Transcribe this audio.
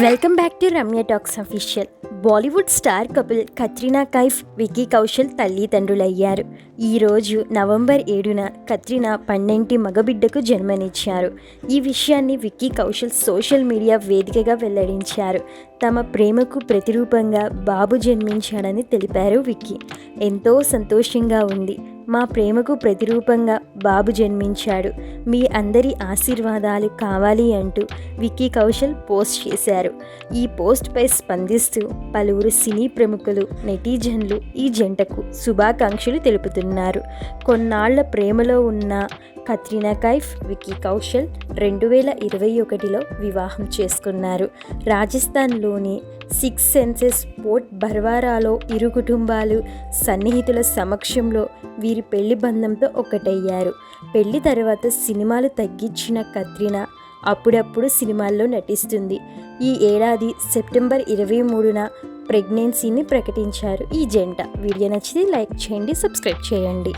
Welcome back to Ramya talks official Bollywood star couple Katrina Kaif Vicky Kaushal తల్లిదండ్రులయ్యారు ఈరోజు November ఏడున కత్రినా పన్నెంటి మగబిడ్డకు జన్మనిచ్చారు. ఈ విషయాన్ని Vicky Kaushal social media వేదికగా వెల్లడించారు. తమ ప్రేమకు ప్రతిరూపంగా బాబు జన్మించాడని తెలిపారు విక్కీ ఎంతో సంతోషంగా ఉంది. మా ప్రేమకు ప్రతిరూపంగా బాబు జన్మించాడు. మీ అందరి ఆశీర్వాదాలు కావాలి అంటూ విక్కీ కౌశల్ పోస్ట్ చేశారు. ఈ పోస్ట్పై స్పందిస్తూ పలువురు సినీ ప్రముఖులు నెటిజన్లు ఈ జంటకు శుభాకాంక్షలు తెలుపుతున్నారు. కొన్నాళ్ళ ప్రేమలో ఉన్న కత్రినా కైఫ్ విక్కీ కౌశల్ రెండు వేల ఇరవై ఒకటిలో వివాహం చేసుకున్నారు. రాజస్థాన్లోని సిక్స్ సెన్సెస్ పోర్ట్ బర్వారాలో ఇరు కుటుంబాలు సన్నిహితుల సమక్షంలో వీరి పెళ్ళి బంధంతో ఒకటయ్యారు. పెళ్ళి తర్వాత సినిమాలు తగ్గించిన కత్రినా అప్పుడప్పుడు సినిమాల్లో నటిస్తుంది. ఈ ఏడాది సెప్టెంబర్ ఇరవై మూడున ప్రెగ్నెన్సీని ప్రకటించారు. ఈ జంట వీడియో నచ్చితే లైక్ చేయండి సబ్స్క్రైబ్ చేయండి.